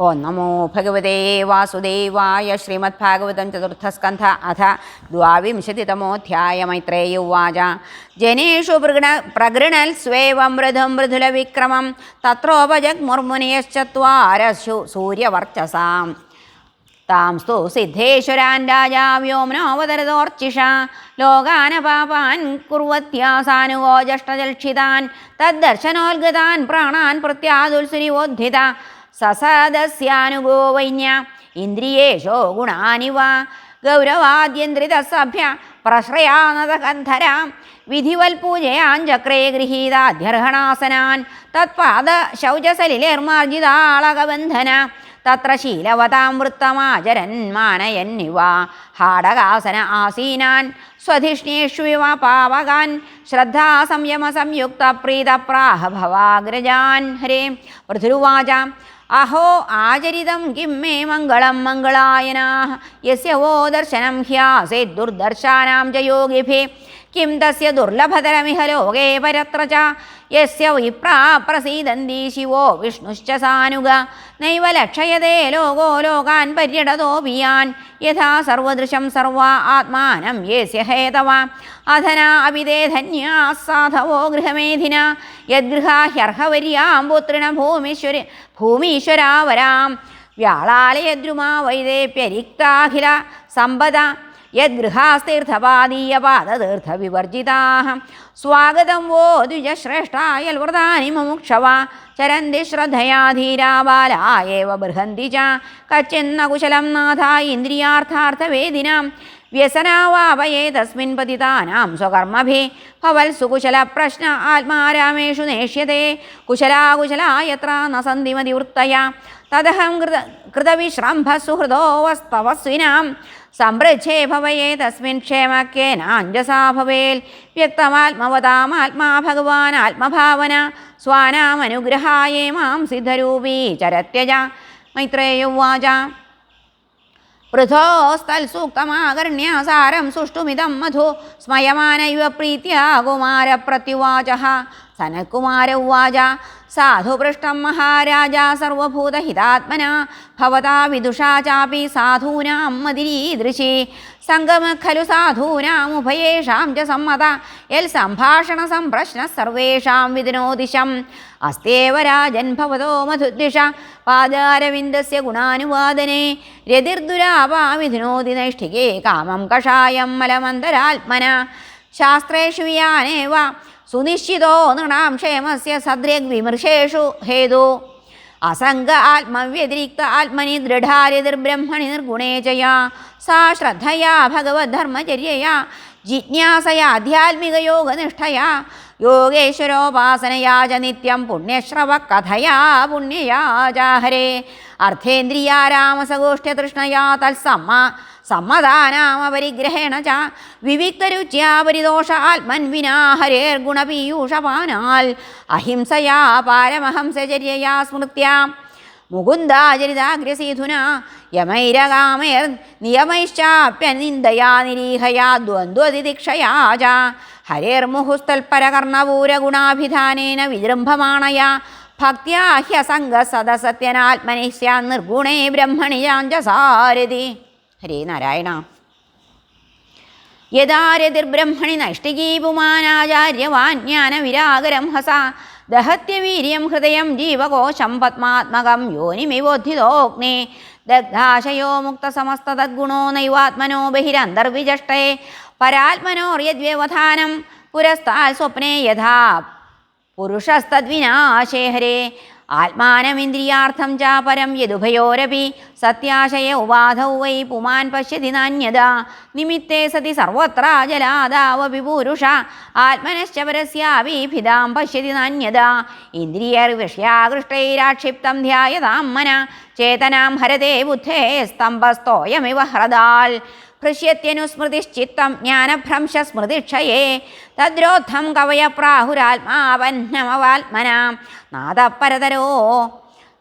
ഓ നമോ ഭഗവതേ വാസുദേവായ ശ്രീമദ് ഭാഗവതം ചതുർത്ഥസ്കന്ധ അഥ ദ്വാവിംശതിതമോധ്യായ മൈത്രേയ ഉവാച. ജനേഷു പ്രഗണ പ്രഗൃണൽ സ്വേവം മൃദും മൃദുലവിക്രമം തത്രോപജഗ്മുർമുനിയശ്ചത്വാരശു സൂര്യവർച്ചസാം. താം സ്തു സിദ്ധേശ്വരാൻ രാജാ വ്യോമനോവതരതോർച്ചിഷ ലോകാനപാപാൻ കുർവത്യാസാനുഗോ ജഷ്ടജൽക്ഷിതാൻ തദ്ദർശനോദ്ഗതാൻ പ്രാണാൻ പ്രത്യാദുൽസുരിവോദ്ധിത സസദസ്യാനുഗോ വൈന്യ ഇന്ദ്രിയേഷോ ഗുണാനിവ ഗൗരവാദ്യന്ത്രിതസഭ്യ പ്രശ്രയാനതകന്ധരാം വിധിവൽപൂജയാഞ്ചക്രേ ഗൃഹീതാധ്യർഹണാസനാൻ തത്പാദ ശൗചസലിലേർമാർജിതാളകബന്ധന തത്ര ശീലവതാം വൃത്തമാചരൻ മാനയന്നിവ ഹാടകാസന ആസീനാൻ സ്വധിഷ്ണേഷ്വിവ പാവകാൻ ശ്രദ്ധാ സംയമ സംയുക്ത പ്രീതപ്രാഹ ഭവാഗ്രജാൻ ഹരേ പൃഥുരുവാച അഹോ ആചരിതം കിം മേ മംഗളം മംഗളായനാ യസ്യ ദർശനം ഹ്യാസേ ദുർദർശാനാം ച യോഗിഭിः കിം തസ്യ ദുർലഭതരമിഹ ലോകേ പരത്ര ച യസ്യ വിപ്രാ പ്രസീദന്തി ശിവോ വിഷ്ണുശ്ച സാനുഗ നൈവ ലക്ഷയതേ ലോകോ ലോകാൻ പര്യടതോ പര്യടതോപിയാൻ യഥാ സർവദൃശം സർവ ആത്മാനം യേസ്യ ഹേതവ അധന അപിതേ ധന്യാ സാധവോ ഗൃഹമേധിന യദ്ഗൃഹാഹ്യർഹവര്യാം പുത്രിണ ഭൂമീശ്വര ഭൂമീശ്വരാവരാം വ്യാളാലയദ്രുമാ വൈദേപ്യരിക്താഖില സമ്പദ यद्गृहास्तीर्थपादीयपादतीर्थविवर्जिताः स्वागतं वो द्विजश्रेष्ठायल्वृतानि मुमुक्षवा। चरन्ति श्रद्धया धीरा बाला एव बृहन्ति च। कच्चिन्न कुशलं नाथा इन्द्रियार्थार्थवेदिनां। व्यसनावापये तस्मिन् पतितानां स्वकर्मभिः। भवल् सुकुशलप्रश्न आत्मारामेषु नेष्यते। कुशलाकुशला यत्र न सन्धिमतिवृत्तया तदहं कृत कृतविश्रम्भसुहृदो वस्तवस्विनां സംപൃച്ഛേ ഭവയേ തസ്മിൻ ക്ഷേമക്കേന അഞ്ജസാ ഭവേൽ. വ്യക്തമാത്മവതാമാത്മാ ഭഗവാൻ ആത്മഭാവന. സ്വാനാമനുഗ്രഹായേ മാം സിദ്ധരൂപീ ചരത്യജ. മൈത്രേയുവാച പൃഥോസ്തൽസൂക്തമാകർണ്യ സാരം സുഷ്ടുമിതം മധു. സ്മയമാനൈവ പ്രീത്യാ കുമാരപ്രത്യുവാച സനൽകുമാര ഉവാച സാധുപൃഷ്ടം മഹാരാജ സർവഭൂതഹിതാത്മന. ഭവതാ വിദുഷാ ചാപി സാധൂനാം മതിരീദൃശി. സംഗമ ഖലു സാധൂനാമുഭയേഷാം ച സമ്മത. യൽ സംഭാഷണ സംപ്രശ്ന സർവേഷാം വിദിനോദിശം. അസ്തേവ രാജൻ ഭവതോ മധുദ്വിഷ പാദാരവിന്ദസ്യ ഗുണാനുവാദനെ. രതിർദുരാപാവിധിനോതി നൈഷ്ഠികേ. കാമം കഷായം മലമന്തരാത്മന. ശാസ്ത്രേഷു വിയാനേവ സുനിശ്ചിതോ നൃണാം ക്ഷേമസ്യ സദ്രഗ് വിമർശേഷു ഹേതു. അസംഗ ആത്മവ്യതിരിക്ത ആത്മനി ദൃഢാരിതിർബ്രഹ്മണി നിർഗുണേചയാ സാ ശ്രദ്ധയാ ഭഗവദ്ധർമ്മചര്യയാ. ജിജ്ഞാസയാ ആധ്യാത്മികയോഗനിഷ്ഠയാ. യോഗേശ്വരോപാസനയാ ച നിത്യം പുണ്യശ്രവ കഥയാ പുണ്യയാ ചാഹരേ അർത്ഥേന്ദ്രിയാരാമസഗോഷ്ഠ്യതൃഷ്ണയാ തത്സമ്മ സമ്മതാനാമപരിഗ്രഹേണ ച വിവിക്തരുച്യാപരിദോഷ ആത്മൻ അഹിംസയാ പാരമഹംസചര്യയാ സ്മൃത്യാ. മുകുന്ദാചരിതാഗ്രസീധുന. യമൈരകാമേർ നിയമൈശ്ചാപ്യനിന്ദയാ നിരീഹയാ. ദ്വന്ദ്വതിദിക്ഷയാ ച. ഹരേർമുഹുസ്തൽപരകർണപൂരഗുണാഭിധാനേന വിജൃംഭമാണയാ. ഭക്ത്യാ ഹ്യസംഗസദസത്യനാത്മനി നിർഗുണേ ബ്രഹ്മണി യാഞ്ചസാരതി ഹരേ നാരായണ. യഥാരതിർബ്രഹ്മണി നൈഷ്ഠികീ പുമാനാചാര്യവാൻ ജ്ഞാനവിരാഗരം ഹസ. ദഹത്യവീര്യം ഹൃദയം ജീവകോശം പത്മാത്മകം യോനിമിവോദ്ധിതോഗ്നേ. ദഗ്ധാശയോ മുക്തസമസ്തദ്ഗുണോ നൈവാത്മനോ ബഹിരന്തർവിജഷ്ടേ. പരാത്മനോർയദ്വ്യവധാനം പുരസ്താൽ സ്വപ്നേ യഥാ. പുരുഷസ്തദ്വിനാശേ ഹരേ. ആത്മാനമിന്ദ്രിയാർത്ഥം ചാപരം യദുഭയോരപി സത്യാശയ ഉപാധൗ വൈ പുമാൻ പശ്യതി നാന്യത. നിമിത്തേ സതി സർവത്ര ജലാദാവപി പൂരുഷ ആത്മനശ്ച പരസ്യാഭിഭിതാം പശ്യതി നാന്യത. ഇന്ദ്രിയർ വിഷയാകൃഷ്ടൈരാക്ഷിപ്തം ധ്യായതാം മന. ചേതനാം ഹരതേ ബുദ്ധേ സ്തംഭസ്തോയമിവ ഹ്രദാൽ. ഭൃശ്യത്യനുസ്മൃതിശ്ചിത്തം ജ്ഞാനഭ്രംശസ്മൃതിക്ഷയേ തദ്രോദ്ധം കവയ പ്രാഹുരാത്മാവന്നമവാത്മന നാദപരതരോ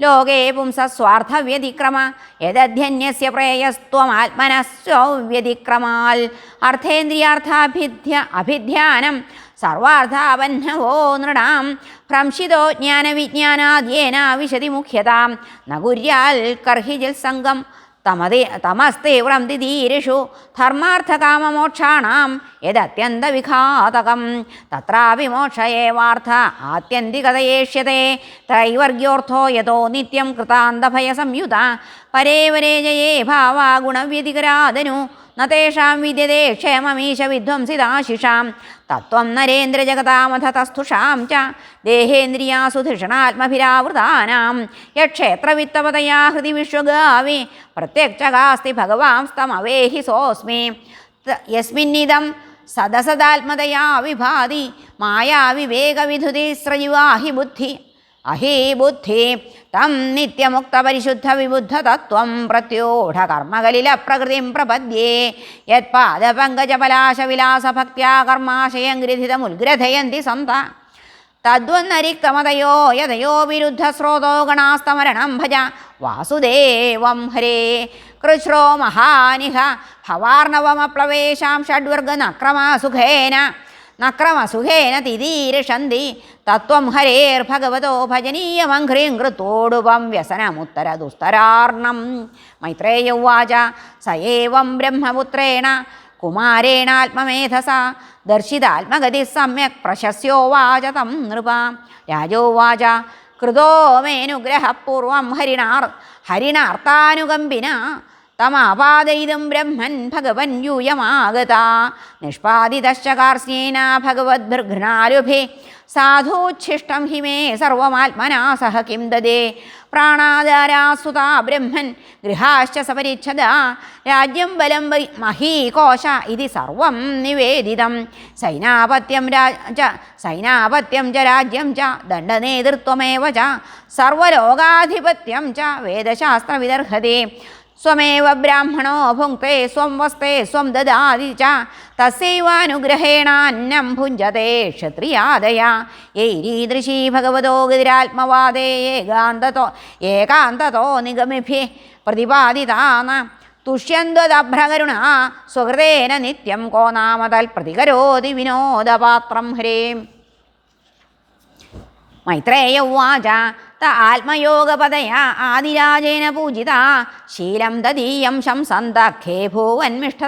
ലോകേ പുംസസ്വാർത്ഥവ്യതിക്രമ യദധ്യന്യസ്യ പ്രേയസ്ത്വമാത്മനസ്വവ്യതിക്രമാൽ അർത്ഥേന്ദ്രിയാർത്ഥാഭിധ്യ അഭിധ്യാനം. സർവാർത്ഥാപന്നവോ നൃണാം ഭ്രംശിതോ ജ്ഞാനവിജ്ഞാനാദ്യേന വിശതി മുഖ്യതാം. നഗുര്യാൽ കർഹിജിൽ സംഘം. തമതേ തമസ്തീവ്രം ദിധീരിഷു ധർമാർത്ഥകാമമോക്ഷാണാം. യദത്യന്തവിഘാതകം. തത്രാപി മോക്ഷ ഏവാർത്ഥ ആത്യന്തികതയേഷ്യതേ. ത്രൈവർഗ്യോർത്ഥോ യതോ നിത്യം കൃതാന്തഭയസംയുത. പരേ വരേ ജയേ ഭാവാ ഗുണവ്യതികരാദനു न तेषां विद्यते क्षेममीश विध्वंसिदाशिषां तत्त्वं नरेन्द्रजगतामथ तस्थुषां च देहेन्द्रियासु धिषणात्मभिरावृतानां। यक्षेत्रवित्तपतया हृदि विश्वगावि प्रत्यक्षगास्ति भगवांस्तमवेहि सोऽस्मि। यस्मिन्निदं सदसदात्मतया विभाति माया विवेकविधुतिस्रयुवा हि बुद्धि। अहि बुद्धि തം നിത്യമുക്തപരിശുദ്ധ വിബുദ്ധ തത്വം പ്രത്യൂഢ കർമ്മകലില പ്രകൃതിം പ്രപദ്യേ. യത്പാദപങ്കജപലാശവിലാസഭക്ത്യാ കർമാശയം ഗൃഥിതമുദ്ഗ്രഥയന്തി സന്ത. തദ്വന്നരിക്തമതയോ യതയോ വിരുദ്ധസ്രോതോ ഗണാസ്തമരണം ഭജ. വാസുദേവം ഹരേ. കൃശ്രോ മഹാനിഹ. ഭവാർണവമപ്ലവേശാം ഷഡ്വർഗനക്രമസുഖേന. നക്രമസുഖേന തിരീരഷന്തി തത്വം ഹരേർഭഗവതോ ഭജനീയമഘ്രീം കൃത്തോടുപം വ്യസനമുത്തരദുസ്തരാർണം. മൈത്രേയ ഉവാച സ ഏവം ബ്രഹ്മപുത്രേണ കുമാരേണാത്മമേധസ. ദർശിതാത്മഗതി സമ്യക് പ്രശസ്യോവാച തം നൃപ. രാജോവാച കൃതോ മേനുഗ്രഹപൂർവം ഹരിണാർ ഹരിണാർത്താനുകമ്പിന തമാപാദയിതും ബ്രഹ്മൻ ഭഗവൻ യൂയമാഗത. നിഷ്പാദിതശ്ചകാർസ്യേന ഭഗവദ്ഭൃഘ്നാലുഭി സാധൂച്ഛിഷ്ടം मे സർവമാത്മനാ സഹ കിം ദദേ. പ്രാണാദാരാസുതാ ബ്രഹ്മൻ ഗൃഹാശ്ച സപരിച്ഛദ രാജ്യം ബലം വൈ മഹീകോശ ഇതി സർവം നിവേദിതം. സൈനാപത്യം രാജ സൈനാപത്യം ച രാജ്യം ച ദണ്ഡനേതൃത്വമേവ ച. സർവലോകാധിപത്യം ച വേദശാസ്ത്രവിദർഹതേ. സ്വമേവ ബ്രാഹ്മണോ ഭുങ്ക്തേ സ്വം വസ്തേ സ്വം ദദാതി ച. തസ്യൈവാനുഗ്രഹേണാന്നം ഭുഞ്ചതേ ക്ഷത്രിയാദയ. യൈരീദൃശീ ഭഗവതോ ഗതിരാത്മവാദേ ഏകാന്തതോ ഏകാന്തതോ നിഗമിഭി പ്രതിപാദിതാന. തുഷ്യന്ത്വദഭ്രകരുണ സ്വഹൃദേന നിത്യം കോ നാമതൽ പ്രതികരോതി വിനോദപാത്രം ഹ്രേം. മൈത്രേയ ഉവാച ത ആത്മയോഗപതയാ ആദിരാജേന പൂജിത ശീലം തദീയം ശംസന്ത ഖേ ഭൂവന്മിഷ്ട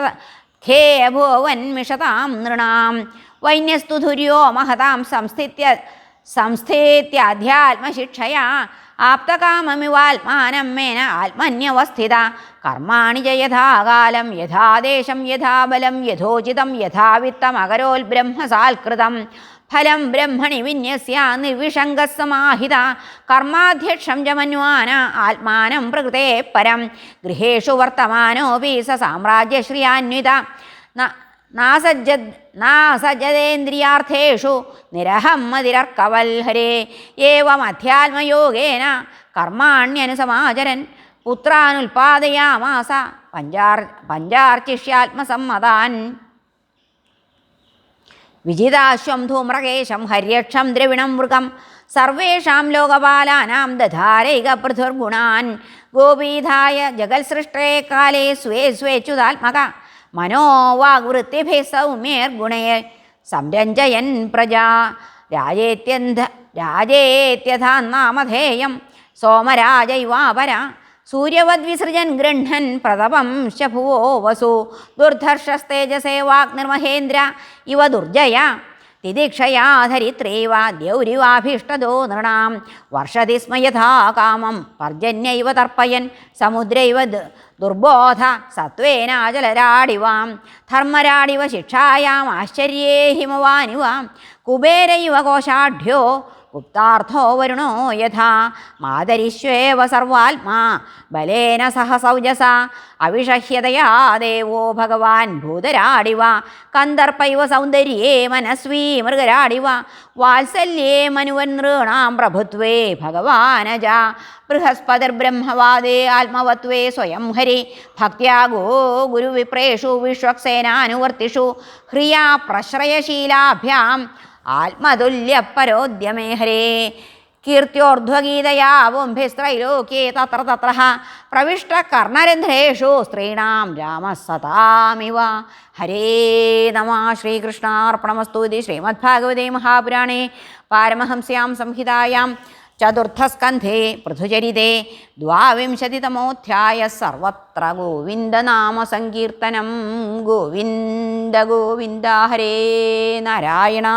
ഖേ ഭൂവന്മിഷതാം നൃണാം. വൈന്യസ്തു ധുര്യോ മഹതാം സംസ്ഥിത്യ സംസ്ഥേത്യാധ്യാത്മശിക്ഷയാ ആപ്തകാമമിവാത്മാനം മേന ആത്മന്യവസ്ഥിത. കർമാണി ച യഥാകാലം യഥാദേശം യഥാബലം യഥോചിതം യഥാവിത്തമകരോൽ ബ്രഹ്മസാൽകൃതം ഫലം ബ്രഹ്മണി വിന്യസ്യ നിർവിഷംഗസമാഹിത കർമാധ്യക്ഷം ജമന്വാന ആത്മാനം പ്രകൃതേ പരം. ഗൃഹേഷു വർത്തമാനോപി സ സാമ്രാജ്യശ്രിയാന്വിത. ന- നാസജ്ജത് നാസജ്ജതേന്ദ്രിയാർത്ഥേഷു നിരഹം മതിരർക്കവൽഹരേ ഏവമധ്യാത്മയോഗേന കർമാണ്യനുസമാചരൻ. പുത്രാനുൽപാദയാമാസ. പഞ്ചാർ പഞ്ചാർച്ചിഷ്യാത്മസമ്മതാൻ. വിജിതാശ്വം ധൂമ്രകേശം ഹര്യക്ഷം ദ്രവിണം മൃഗം. സർവേഷാം ലോകപാലാനാം ദധാരൈക പൃഥുർഗുണാൻ. ഗോപീധായ ജഗത്സൃഷ്ടേ കാലേ സ്വേ സ്വേച്യുതാത്മക മനോവാഗ്വൃത്തിഭി സൗമ്യേർഗുണേ സംരഞ്ജയൻ പ്രജാ. രാജേത്യന്ധ രാജേത്യഥാന്നാമധേയം സോമരാജൈവാപര. സൂര്യവദ്വിസൃജൻ ഗൃഹ്ണൻ പ്രതപം ശഭുവോ വസു. ദുർധർഷസ്തേജസേ വാഗ്നിർമഹേന്ദ്ര ഇവ ദുർജയ. തിദീക്ഷയാ ധരിത്രേവ നൃണാം. വർഷതി സ്മ യഥാ കാമം പർജന്യൈവ തർപ്പയൻ സമുദ്രൈവ ദുർബോധ സത്വേനാചലരാടിവാം ധർമ്മരാടിവ ശിക്ഷായാം ആശ്ചര്യേ ഹിമവാനിവാം കുബേരൈവ കോശാഢ്യോ ഗുപ്താർത്ഥോ വരുണോ യഥാ? മാതരിശ്വേവ സർവാത്മാ. ബലേന സഹ സൗജസ. അവിഷഹ്യതയാ ദേവോ ഭഗവാൻ ഭൂതരാടിവ. കന്ദർപ്പൈവ സൗന്ദര്യേ മനസ്വീ മൃഗരാടിവ. വാത്സല്യേ മനുവൻ നൃണാം പ്രഭുത്വേ ഭഗവാനജ. ബൃഹസ്പതിർബ്രഹ്മവാദേ ആത്മവത്വേ സ്വയം ഹരി. ഭക്തിയാഗോ ഗുരുവിപ്രേഷു വിശ്വക്സേനാനുവർത്തിഷു. ഹ്രിയാ പ്രശ്രയശീലാഭ്യാം. ആത്മതുല്യപരോദ്യമേ പരോദ്യമേഹരേ കീർത്തിയോർധ്വഗീതയാ വംഭിസ്ത്രൈലോക്യേ തത്ര. തത്ര പ്രവിഷ്ടകർണരന്ധ്രേഷു സ്ത്രീണാം രാമസതാമിവ ഹരേ നമ ശ്രീകൃഷ്ണാർപ്പണമസ്തു ഇതി ശ്രീമദ്ഭാഗവതേ മഹാപുരാണേ. പാരമഹംസ്യാം സംഹിതായാം ചതുർത്ഥസ്കന്ധേ പൃഥുചരിതേ ദ്വാവിംശതിതമോധ്യായ സർവത്ര ഗോവിന്ദനാമസങ്കീർത്തനം ഗോവിന്ദ ഗോവിന്ദ ഹരേ നാരായണ